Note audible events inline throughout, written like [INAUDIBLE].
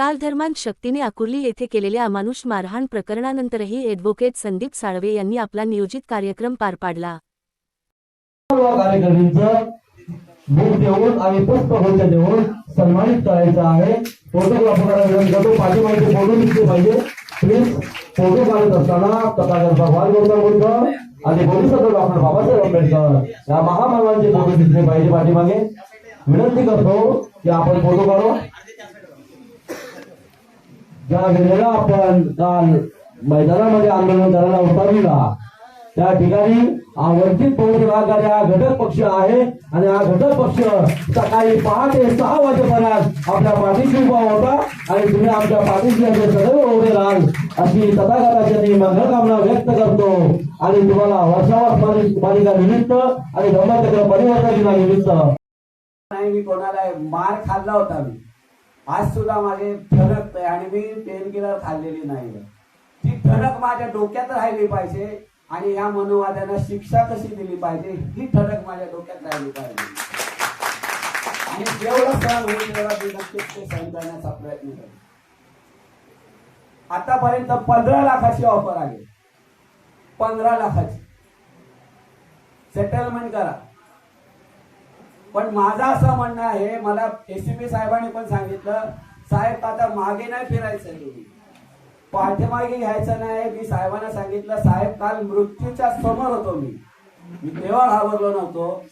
काल धर्मांत शक्तीने आकुर्ली येथे केलेल्या अमानुष मारहाण प्रकरणानंतरही ॲडव्होकेट संदीप साळवे यांनी आपला नियोजित कार्यक्रम पार पाडला. देऊन आणि पुष्पगुच्छ देऊन सन्मानित करायचं आहे. फोटोग्राफरला विनंती करतो पाठीमागे फोटो दिसले पाहिजे प्लीज फोटो काढत असताना तथागत भगवान गौतम बुद्ध आणि बोधिसत्व डॉक्टर बाबासाहेब आंबेडकर या महामानवांचे फोटो दिसले पाहिजे पाठीमागे. विनंती करतो की आपण फोटो काढू. ज्या वेळेला आपण काल मैदानामध्ये आंदोलन करायला उतरलेला त्या ठिकाणी हा वंचित भागात हा घटक पक्ष आहे आणि हा घटक पक्ष सकाळी पहाटे सहा वाजेपर्यंत आपल्या पाठीशी उभा होता आणि तुम्ही आमच्या पाठीशी असे सदैव उभे राहाल अशी तथागताच्या मी व्यक्त करतो. आणि तुम्हाला वर्षावास पालिका निमित्त आणि धर्मचक्र परिवर्तन दिनानिमित्त नाही मी कोणाला मार खाल्ला होता मी. आज सुद्धा माझे ठणक आणि मी पेन किलर खाल्लेली नाही. ती ठणक माझ्या डोक्यात राहिली पाहिजे आणि या मनोवाद्यांना शिक्षा कशी दिली पाहिजे ही ठणक माझ्या डोक्यात राहिली पाहिजे. आणि जेवढं सहन होईल तेवढा मी नक्कीच ते सहन करण्याचा प्रयत्न करेन. आतापर्यंत पंधरा लाखाची ऑफर आली. पंधरा लाखाची. सेटलमेंट करा. पण माझं असं म्हणणं आहे मला एसीपी साहेबांनी पण सांगितलं साहेब आता मागे नाही फिरायचं तुम्ही. पाठीमागे घ्यायचं नाही. मी साहेबांना सांगितलं साहेब काल मृत्यूच्या समोर होतो मी. मी तेव्हा घाबरलो नव्हतो.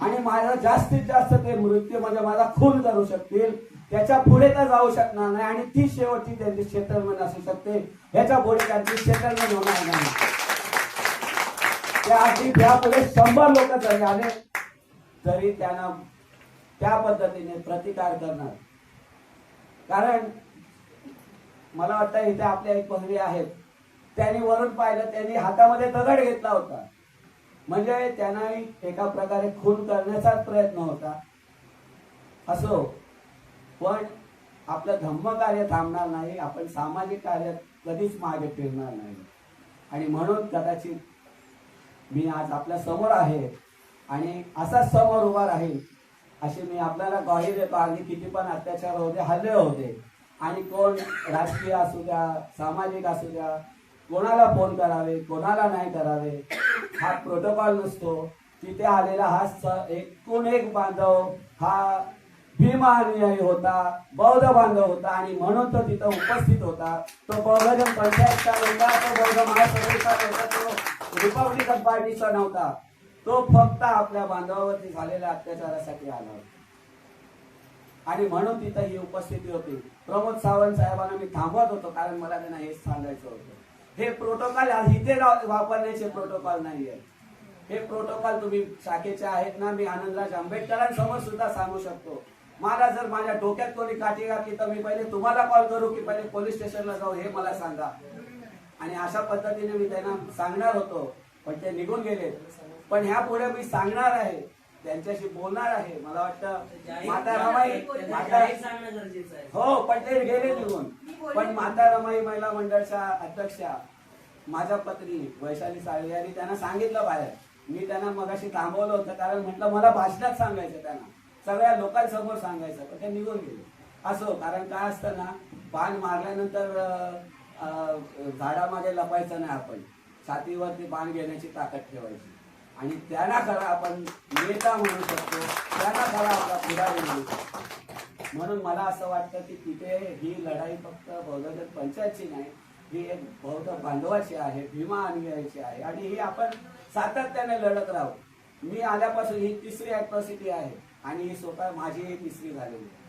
आणि माझा जास्तीत जास्त ते मृत्यू म्हणजे माझा खून करू शकतील. त्याच्या पुढे तर जाऊ शकणार नाही आणि ती शेवटची त्यांची सेटलमेंट असू शकते. ह्याच्या पुढे त्यांची सेटलमेंट होणार नाही. त्या आधी त्यापुढे शंभर लोक जरी आले तरी त्यांना त्या पद्धतीने प्रतिकार करणार. कारण मला वाटतं इथे आपल्या एक पदवी आहेत. त्यांनी वरून पाहिलं त्यांनी हातामध्ये दगड घेतला होता. म्हणजे त्यांना एका प्रकारे खून करण्याचाच प्रयत्न होता. असो पण आपलं धम्म कार्य थांबणार नाही आपण सामाजिक कार्य कधीच मागे फिरणार नाही. आणि म्हणून कदाचित मी आज आपल्यासमोर आहे. आणि असा समोर उभा राहील अशी मी आपल्याला ग्वाही देतो आणि किती पण अत्याचार होते हल्ले होते आणि कोण राजकीय असू द्या सामाजिक असू द्या कोणाला फोन करावे कोणाला नाही करावे हा प्रोटोकॉल नसतो. तिथे आलेला हा एकूण एक बांधव हा भीमानुयायी होता बौद्ध बांधव होता आणि म्हणून तो तिथं उपस्थित होता. तो बौद्धजन पंचायतचा होता तो बौद्ध महासभेचा होता तो रिपब्लिकन पार्टीचा नव्हता. तो फक्त आपल्या बांधवावरती झालेल्या अत्याचारासाठी आला होता. आणि म्हणून तिथं ही उपस्थिती होती. प्रमोद सावंत साहेबांना मी थांबवत होतो कारण मला त्यांना हेच सांगायचं होतं. हे प्रोटोकॉल इथे वापरण्याचे प्रोटोकॉल नाही आहे हे प्रोटोकॉल तुम्ही शाखेचे आहेत ना मी आनंदराज आंबेडकरांसमोर सुद्धा सांगू शकतो. मला जर माझ्या डोक्यात कोणी काठी घातली तर मी पहिले तुम्हाला कॉल करू की पहिले पोलीस स्टेशनला जाऊ हे मला सांगा. आणि अशा पद्धतीने मी त्यांना सांगणार होतो पण ते निघून गेले. पण ह्या पुढे मी सांगणार आहे त्यांच्याशी बोलणार आहे. मला वाटतं माता रमाई माता हो पण ते गेले निघून. पण माता रमाई महिला मंडळच्या अध्यक्षा माझ्या पत्नी वैशाली साळवे यांनी त्यांना सांगितलं बाहेर. मी त्यांना मगाशी थांबवलं होतं कारण म्हटलं मला भाषणात सांगायचं त्यांना. सगळ्या लोकांसमोर सांगायचं पण ते निघून गेले. असो कारण काय असतं ना पान मारल्यानंतर झाडामागे लपायचं नाही आपण. छातीवरती पान घेण्याची ताकद ठेवायची. आणि त्यांना खरा आपण नेता म्हणू शकतो. त्यांना खरा आपला पुढारी म्हणू शकतो. म्हणून मला असं वाटतं की तिथे ही लढाई फक्त बौद्ध पंचायतची नाही ही एक बौद्ध बांधवाची आहे भीमा अनुयायाची आहे. आणि ही आपण सातत्याने लढत राहू. मी आल्यापासून ही तिसरी अॅट्रॉसिटी आहे आणि ही स्वतः माझी ही तिसरी झालेली आहे.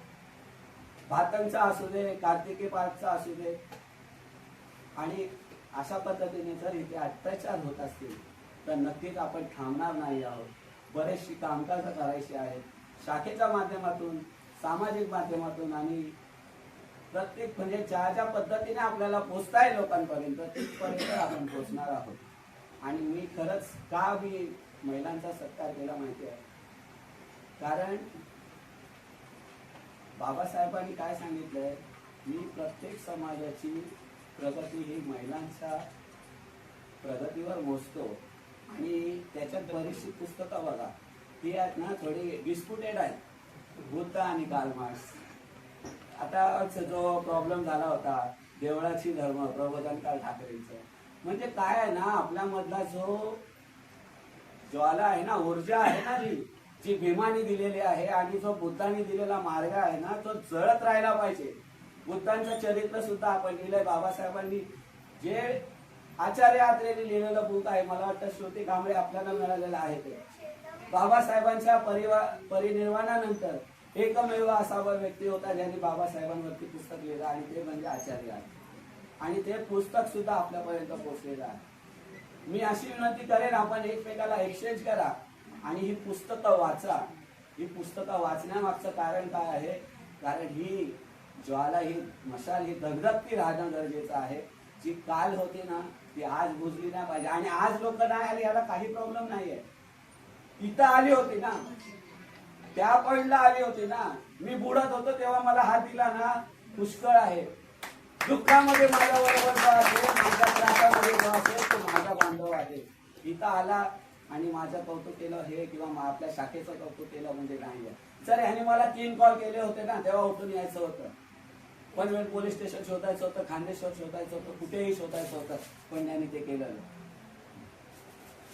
भातांचा असू दे कार्तिकी पार्कचा असू दे. आणि अशा पद्धतीने जर इथे अत्याचार होत असतील तर नक्कीच आपण थांबणार नाही आहोत. बरेचशी कामकाज करायची आहेत. शाखेच्या माध्यमातून सामाजिक माध्यमातून आणि प्रत्येक म्हणजे ज्या ज्या पद्धतीने आपल्याला पोचताय लोकांपर्यंत तिथपर्यंत आपण पोचणार आहोत. आणि मी खरंच का मी महिलांचा सत्कार केला माहिती आहे? कारण बाबासाहेबांनी काय सांगितलंय? मी प्रत्येक समाजाची प्रगती ही महिलांच्या प्रगतीवर मोजतो. आणि त्याच्यात बरीचशी पुस्तकं बघा. ती आहेत ना थोडी डिस्प्युटेड आहेत. बुद्ध आणि कार्ल आता जो प्रॉब्लेम झाला होता देवळाची धर्म प्रबोधनकाळ ठाकरेंचं. म्हणजे काय आहे ना आपल्यामधला जो ज्वाला आहे ना ऊर्जा आहे ना जी जी भीमाने दिलेली आहे आणि जो बुद्धाने दिलेला मार्ग आहे ना तो जळत राहिला पाहिजे. बुद्धांचं चरित्र सुद्धा आपण लिहिलंय बाबासाहेबांनी. जे आचार्य आत्रेने लिहिलेलं बुक आहे. मला वाटतं श्रुती कांबळे आपल्याला मिळालेलं आहे ते. बाबासाहेबांच्या परिवा परिनिर्वाणानंतर एकमेव असावा व्यक्ती होता ज्यांनी बाबासाहेबांवरती पुस्तक लिहिलं आणि ते म्हणजे आचार्य आहे. आणि ते पुस्तक सुद्धा आपल्यापर्यंत पोहोचलेलं आहे. मी अशी विनंती करेन आपण एकमेकाला एक्सचेंज करा आणि ही पुस्तकं वाचा. ही पुस्तकं वाचण्यामागचं कारण काय आहे? कारण ही ज्वाला ही मशाल ही दगदगती राहणं गरजेचं आहे. जी काल होती ना ती आज बुजली नाही पाहिजे. आणि आज लोक नाही आली याला काही प्रॉब्लेम नाहीये. इथं आली होती ना. त्या पॉइंटला आली होती ना. मी बुडत होतो तेव्हा मला हात दिला ना. पुष्कळ आहे. दुःखामध्ये माझ्या बरोबर जो असेल माझ्या त्रासामध्ये जो असेल तो माझा बांधव आहे. इथं आला आणि माझं कौतुक केलं हे किंवा आपल्या शाखेचं कौतुक केलं म्हणजे नाही जर ह्याने मला तीन कॉल केले होते ना तेव्हा उठून यायचं होतं. पनवेल पोलीस स्टेशन शोधायचं होतं खांदेश्वर शोधायचं होतं कुठेही शोधायचं होतं पण त्यांनी ते केलं नाही.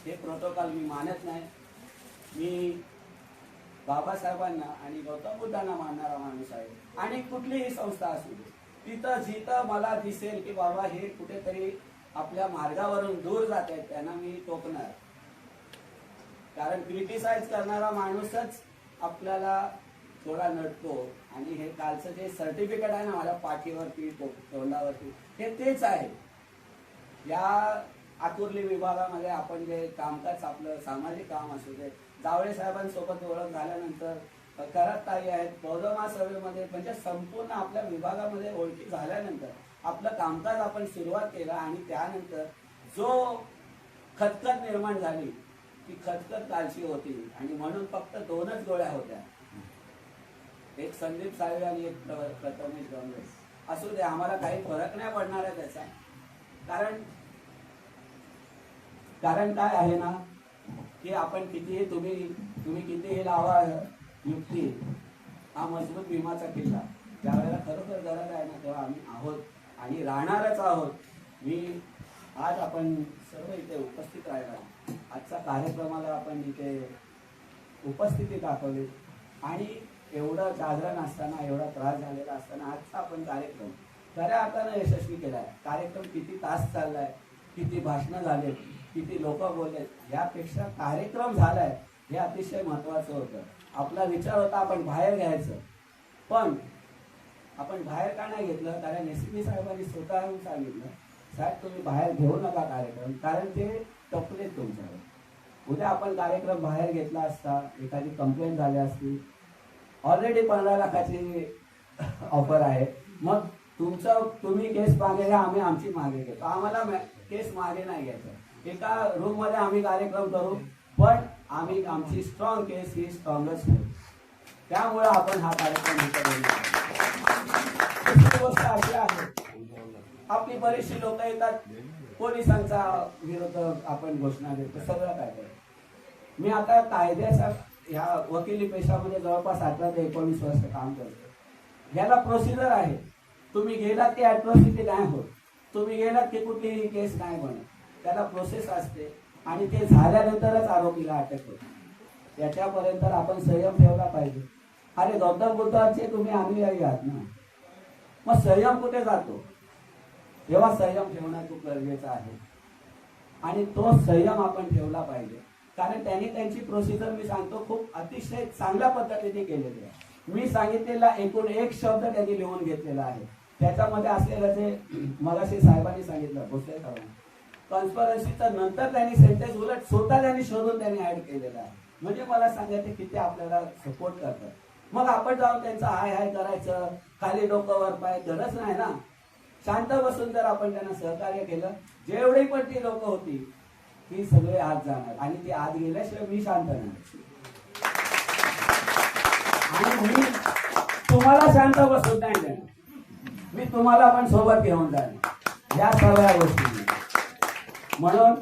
हे प्रोटोकॉल मी मानत नाही. मी बाबासाहेबांना आणि गौतम बुद्धांना मानणारा माणूस आहे. आणि कुठलीही संस्था असू दे. तिथं जिथं मला दिसेल की बाबा हे कुठेतरी आपल्या मार्गावरून दूर जात आहेत त्यांना मी टोकणार. कारण क्रिटिसाइज करणारा माणूसच आपल्याला थोडा नटतो आणि हे कालचं जे सर्टिफिकेट आहे ना माझ्या पाठीवरती तोंडावरती हे तेच आहे. या आकुर्ली विभागामध्ये आपण जे कामकाज आपलं सामाजिक काम असू दे जावळे साहेबांसोबत ओळख झाल्यानंतर करत ताई आहेत बौद्धमा सभेमध्ये म्हणजे संपूर्ण आपल्या विभागामध्ये ओळखी झाल्यानंतर आपलं कामकाज आपण सुरुवात केलं आणि त्यानंतर जो खतखत निर्माण झाली ती खतखत कालची होती. आणि म्हणून फक्त दोनच गोळ्या होत्या. एक संदीप साळवे आणि एक प्रथमेश डोंगरे असू दे आम्हाला काही फरक नाही पडणार आहे त्याचा. कारण कारण काय आहे ना की आपण कितीही तुम्ही तुम्ही कितीही लावा युक्ती हा मजबूत विमाचा किल्ला. ज्यावेळेला खरोखर गरज आहे ना तेव्हा आम्ही आहोत. आणि राहणारच आहोत. मी आज आपण सर्व इथे उपस्थित राहिला. आजच्या कार्यक्रमाला आपण इथे उपस्थिती दाखवली. आणि एवढं जागरण असताना एवढा त्रास झालेला असताना आजचा आपण कार्यक्रम खऱ्या अर्थानं यशस्वी केलाय. कार्यक्रम किती तास चाललाय किती भाषणं झालेत किती लोक बोललेत यापेक्षा कार्यक्रम झालाय हे अतिशय महत्वाचं होतं. आपला विचार होता आपण बाहेर घ्यायचं. पण आपण बाहेर का नाही घेतलं? कारण एस पी साहेबांनी स्वतःहून सांगितलं साहेब तुम्ही बाहेर घेऊ नका कार्यक्रम कारण ते टपलेत तुमच्यावर. उद्या आपण कार्यक्रम बाहेर घेतला असता एखादी कंप्लेंट झाली असती ऑलरेडी पंधरा लाखाची ऑफर आहे. मग तुमचं तुम्ही केस मागे घ्या आम्ही आमची मागे घेतो. आम्हाला केस मागे नाही घ्यायचं. एका रूममध्ये आम्ही कार्यक्रम करू पण आम्ही आमची स्ट्रॉंग केस ही स्ट्रॉंगच होईल त्यामुळे आपण हा कार्यक्रम गोष्ट अशी आहे आपली बरीचशी लोक येतात. पोलिसांचा विरोध आपण घोषणा देतो. सगळं काय मी आता कायद्याचा ह्या वकिली पेशामध्ये जवळपास अठरा ते एकोणीस वर्ष काम करतो. याला प्रोसिजर आहे. तुम्ही गेलात की ॲट्रॉसिटी नाही होत. तुम्ही गेलात की कुठलीही केस नाही बनत त्याला प्रोसेस असते आणि ते झाल्यानंतरच आरोपीला अटक होते. त्याच्यापर्यंत आपण संयम ठेवला पाहिजे. अरे गौतम बुद्धाचे तुम्ही अनुयायी आहात ना? मग संयम कुठे जातो? तेव्हा संयम ठेवणं खूप गरजेचं आहे. आणि तो संयम आपण ठेवला पाहिजे. कारण त्यांनी त्यांची प्रोसिजर मी सांगतो खूप अतिशय चांगल्या पद्धतीने केलेली आहे. मी सांगितलेला एकूण एक शब्द त्यांनी लिहून घेतलेला आहे. त्याच्यामध्ये असलेलं जे मला साहेबांनी सांगितलं भोसले साहेबांनी. नंतर त्यांनी सेंटेन्स उलट स्वतः त्यांनी शोधून त्यांनी ऍड केलेलं आहे. म्हणजे मला सांगायचं किती आपल्याला सपोर्ट करतात. मग आपण जाऊन त्यांचं हाय हाय करायचं खाली डोकं वर पाय गरज नाही ना. शांत बसून जर आपण त्यांना सहकार्य केलं जेवढी पण ती लोक होती ते सगळे आत जाणार. आणि ती आत गेल्याशिवाय मी शांत नाही आणि मी तुम्हाला शांत बसवत नाही देणार मी तुम्हाला पण सोबत घेऊन जाणार. या सगळ्या गोष्टी. म्हणून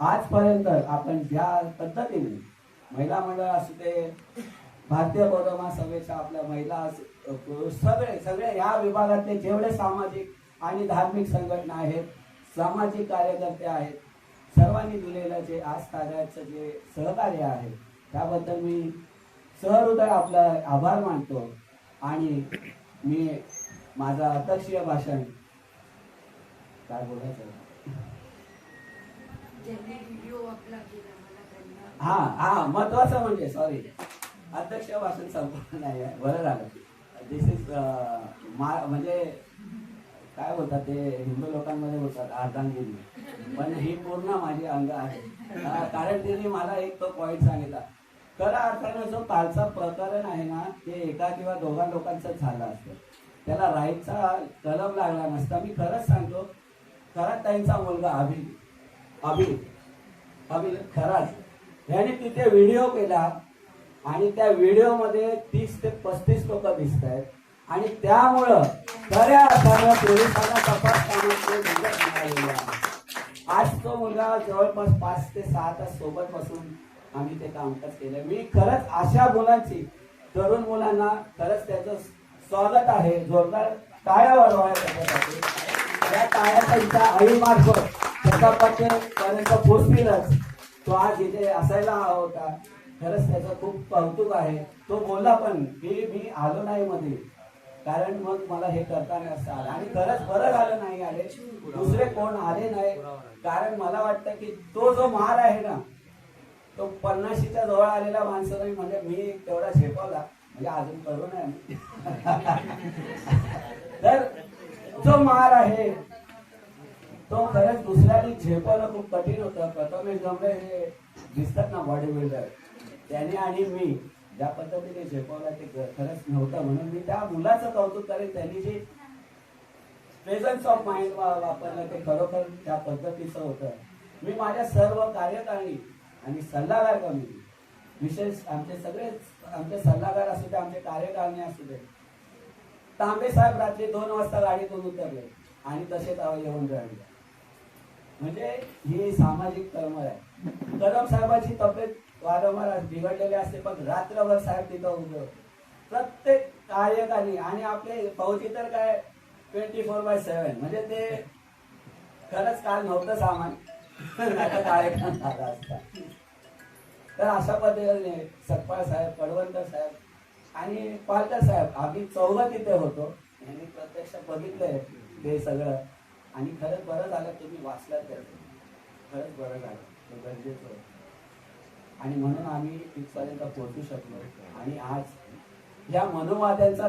आजपर्यंत आपण ज्या पद्धतीने महिला मंडळ असू दे भारतीय बौद्ध महासभेच्या आपल्या महिला पुरुष सगळे सगळे या विभागातले जेवढे सामाजिक आणि धार्मिक संघटना आहेत सामाजिक कार्यकर्ते आहेत सर्वांनी दिलेलं जे आज कार्याचं जे सहकार्य आहे त्याबद्दल मी सहृदय आपलं आभार मानतो. आणि मी माझा अध्यक्षीय भाषण काय बोलायचं? हा हा महत्वाचं म्हणजे सॉरी अध्यक्ष भाषण संपलं नाही आहे बरं झालं. दिस इज म्हणजे काय बोलतात ते? हिंदू लोकांमध्ये बोलतात अर्धांगिनी. पण ही पूर्ण माझी अंग आहे. कारण तिने मला एक तो पॉईंट सांगितला. खरं अर्थानं जो कालचा प्रकरण आहे ना ते एका किंवा दोघा लोकांचं झालं असतं. त्याला राईटचा कलम लागला नसता. मी खरंच सांगतो खरंच त्यांचा मुलगा अभि अभि अभि खराच याने तिथे व्हिडिओ केला आणि त्या व्हिडिओमध्ये तीस ते पस्तीस लोक दिसत आहेत. आणि त्यामुळं खऱ्या अर्थानं पोलिसांना तपास करण्याचे आज तो मुलगा जवळपास पाच ते सहा तास सोबत बसून आम्ही ते कामकाज केलं. मी खरंच अशा मुलांची तरुण मुलांना खरंच त्याचं स्वागत आहे. जोरदार टाळ्या वाढवाया त्याच्यासाठी. या टाळ्या त्यांच्या आईमार्फत त्याचा पर्यंत पोचतीलच तो आज इथे असायला हवा होता. खरंच त्याचं खूप कौतुक आहे. तो बोलला पण की मी आलो नाही मध्ये. कारण मग मला हे करताना असं आलं आणि खरंच बरं झालं नाही आले. दुसरे कोण आले नाही. कारण मला वाटतं की तो जो मार आहे ना तो पन्नाशीच्या जवळ आलेला माणसं नाही. म्हणजे मी तेवढा झेपवला. म्हणजे अजून करू नये [LAUGHS] तर जो मार आहे तो खरंच दुसऱ्याने झेपवणं खूप कठीण होतं. प्रथमेश गमले हे दिसतात ना बॉडी बिल्डर त्याने आणि मी ज्या पद्धतीने झेपवलं ते खरंच नव्हतं म्हणून मी त्या मुलाचं कौतुक करेन. त्यांनी जे प्रेझन्स ऑफ माइंड वापरलं ते खरोखर त्या पद्धतीचं होतं. मी माझ्या सर्व कार्यकारिणी आणि सल्लागार कमिटी विशेष आमचे सगळे आमचे सल्लागार असू दे आमचे कार्यकारिणी असू दे. तांबे साहेब रात्री दोन वाजता गाडीतून उतरले आणि तसेच येऊन राहिले. म्हणजे ही सामाजिक तळमळ आहे. कदम साहेबांची तब्येत वारंवार बिघडलेले असते पण रात्रभर साहेब तिथं उभे होते. प्रत्येक कार्यकारी आणि आपले फौजी तर काय ट्वेंटी फोर बाय सेव्हन म्हणजे ते खरंच काल नव्हतं सामान. नाहीतर कार्यक्रम झाला असता तर अशा पद्धतीने सकपाळ साहेब कडवंतर साहेब आणि पालकर साहेब आम्ही चौघ तिथे होतो. यांनी प्रत्यक्ष बघितलंय ते सगळं. आणि खरंच बरं झालं तुम्ही वाचलात त्याचं खरंच बरं झालं. गरजेचं होतं. आणि म्हणून आम्ही तिथपर्यंत पोहोचू शकलो. आणि आज या मनोवाद्यांचा